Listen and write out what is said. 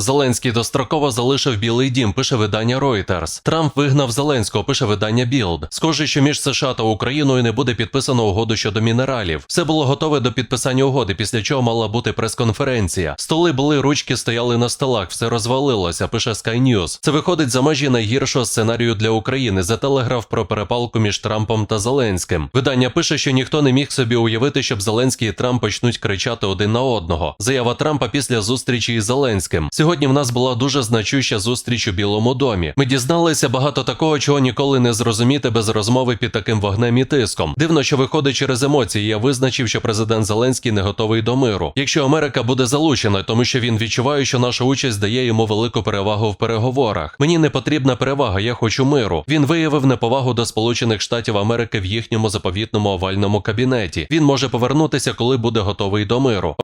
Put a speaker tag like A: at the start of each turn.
A: Зеленський достроково залишив Білий Дім, пише видання Reuters. Трамп вигнав Зеленського, пише видання Білд. Схоже, що між США та Україною не буде підписано угоду щодо мінералів. Все було готове до підписання угоди, після чого мала бути прес-конференція. Столи були, ручки стояли на столах, все розвалилося, пише Sky News. Це виходить за межі найгіршого сценарію для України. Зателеграф про перепалку між Трампом та Зеленським. Видання пише, що ніхто не міг собі уявити, щоб Зеленський і Трамп почнуть кричати один на одного. Заява Трампа після зустрічі із Зеленським. Сьогодні в нас була дуже значуща зустріч у Білому домі. Ми дізналися багато такого, чого ніколи не зрозуміти без розмови під таким вогнем і тиском. Дивно, що виходить через емоції. Я визначив, що президент Зеленський не готовий до миру. Якщо Америка буде залучена, тому що він відчуває, що наша участь дає йому велику перевагу в переговорах. Мені не потрібна перевага, я хочу миру. Він виявив неповагу до Сполучених Штатів Америки в їхньому заповітному овальному кабінеті. Він може повернутися, коли буде готовий до миру.